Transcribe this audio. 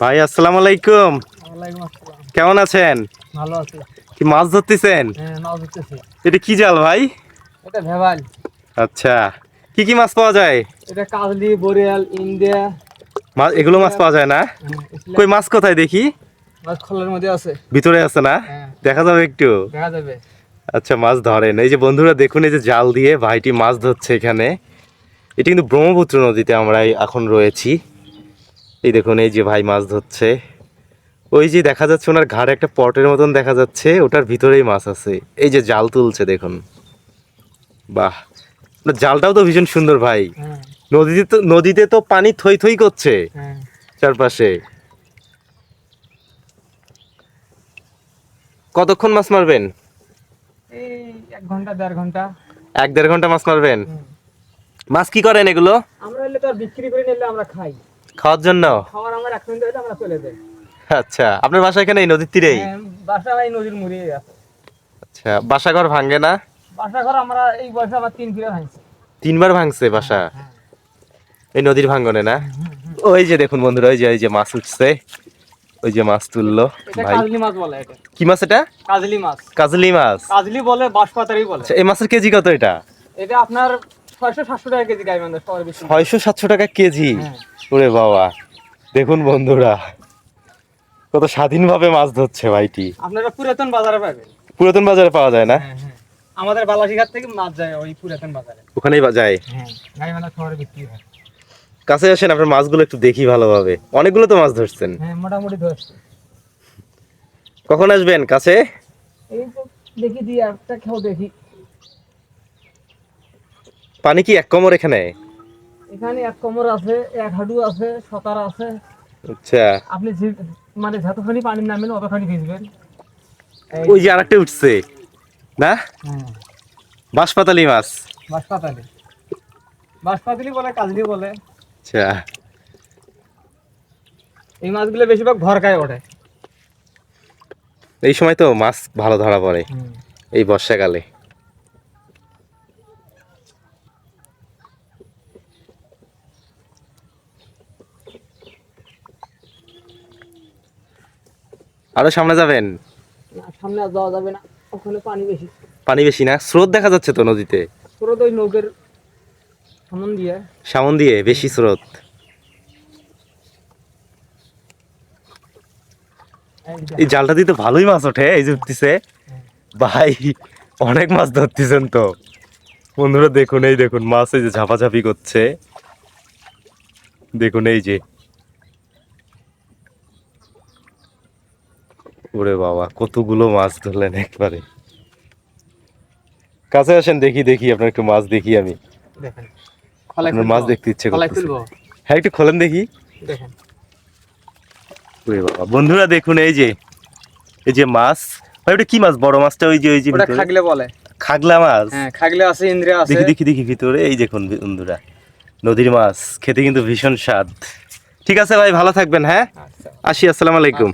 ভাই আসসালামু আলাইকুম। কেমন আছেন? ভালো আছি। কি মাছ ধরতেছেন? হ্যাঁ এটা কি জাল ভাই? এটা ভেবাল। আচ্ছা। কি কি মাছ পাওয়া যায়? এটা কাজলি বরিয়াল ইন্ডিয়া। মাছ এগুলো মাছ পাওয়া যায় না? কই মাছ কোথায় দেখি? মাছ খোলার মধ্যে আছে। ভিতরে আছে না? হ্যাঁ। দেখা যাবে একটু। দেখা যাবে। আচ্ছা মাছ ধরেন। এই যে বন্ধুরা দেখুন এই যে জাল দিয়ে ভাইটি মাছ ধরছে এখানে। এটি কিন্তু ব্রহ্মপুত্র নদীতে আমরা এখন রয়েছি। এই দেখুন এই যে ভাই মাছ ধরছে। ওই যে দেখা যাচ্ছে ওনার ঘাড়ে একটা পটের মতন দেখা যাচ্ছে ওটার ভিতরেই মাছ আছে। এই যে জাল তুলছে দেখুন। বাহ! না, জালটাও তো ভীষণ সুন্দর ভাই। হ্যাঁ। নদীতে তো নদীতে তো পানি থই থই করছে হ্যাঁ। চারপাশে। কতক্ষণ মাছ মারবেন? এই এক ঘণ্টা দেড় ঘণ্টা। এক দেড় ঘণ্টা মাছ মারবেন? মাছ কি করেন এগুলো? আমরা তো বিক্রি করে নিলে আমরা খাই। খাওয়ার জন্য? খাওয়ার আমার আমরা চলে যাই। আচ্ছা আপনার বাসা এখানে এই নদীর তীরেই? হ্যাঁ, বাসা এই নদীর আছে। আচ্ছা বাসা ঘর ভাঙ্গে না? বাসা ঘর আমরা এই বয়সে আবার তিন ফিরে ভাঙছি। তিনবার ভাঙছে বাসা? হ্যাঁ। এই নদীর ভাঙ্গনে না? ওই যে দেখুন বন্ধুরা ওই যে ওই যে মাছ উঠছে। ওই যে মাছ তুললো ভাই। কাজলি মাছ বলে এটা। কি মাছ এটা? কাজলি মাছ। কাজলি মাছ। কাজলি বলে বাঁশপাতারি বলে। আচ্ছা এই মাছের কেজি কত এটা? এটা আপনার ছয়শো সাতশো টাকা কেজি গাই সবার বেশি। ছয়শো সাতশো টাকা কেজি? হ্যাঁ। ওরে বাবা। দেখুন বন্ধুরা কত স্বাধীনভাবে মাছ ধরছে ভাইটি। আপনারা পুরাতন বাজারে পাবেন। পুরাতন বাজারে পাওয়া যায় না? হ্যাঁ হ্যাঁ। আমাদের বালাসিঘাট থেকে মাছ যায় ওই পুরাতন বাজারে। ওখানেই যায়? হ্যাঁ গাই শহরে বিক্রি হয়। কাছে আসেন আপনার মাছগুলো একটু দেখি ভালোভাবে। অনেকগুলো তো মাছ ধরছেন। হ্যাঁ মোটামুটি ধরছে। কখন আসবেন কাছে? এই তো দেখি দিয়ে একটা খেও দেখি। পানি কি এক কমর এখানে? এখানে এক কোমর আছে এক হাডু আছে সকার আছে। আচ্ছা। আপনি যে- মানে যতখানি পানি নামেন অতখানি ভিজবেন। ওই যে আরেকটা উঠছে। না? হ্যাঁ। বাঁশপাতালি মাছ। বাঁশপাতালি। বাঁশপাতালি বলে কাজলি বলে। আচ্ছা। এই মাছগুলো বেশিরভাগ ভরকায় ওঠে। এই সময় তো মাছ ভালো ধরা পড়ে। এই বর্ষাকালে। আরও সামনে যাবেন? না, সামনে আর যাওয়া যাবে না। ওখানে পানি বেশি। পানি বেশি না? স্রোত দেখা যাচ্ছে তো নদীতে? পুরো তো ওই নৌকের সামন দিয়ে। সামন দিয়ে বেশি স্রোত। এই এই জালটা দিয়ে তো ভালোই মাছ ওঠে এই যে উঠতেছে। ভাই অনেক মাছ ধরতেছেন তো। বন্ধুরা দেখুন এই দেখুন মাছ এই যে ঝাপাঝাপি করছে। দেখুন এই যে। ওরে বাবা কতগুলো মাছ ধরলেন একবারে। কাছে আসেন দেখি দেখি আপনার একটু মাছ দেখি আমি। আপনার মাছ দেখতে ইচ্ছে করতেছে। হ্যাঁ একটু খোলেন দেখি। ওরে বাবা বন্ধুরা দেখুন এই যে এই যে মাছ। ভাই ওটা কি মাছ? বড় মাছটা ওই যে ওই যে? খাগলে বলে। খাগলা মাছ? হ্যাঁ খাগলে আছে ইন্দ্রিয়া আছে। দেখি দেখি দেখি ভিতরে। এই দেখুন বন্ধুরা নদীর মাছ। খেতে কিন্তু ভীষণ স্বাদ। ঠিক আছে ভাই ভালো থাকবেন হ্যাঁ? আচ্ছা। আসি আসসালামু আলাইকুম।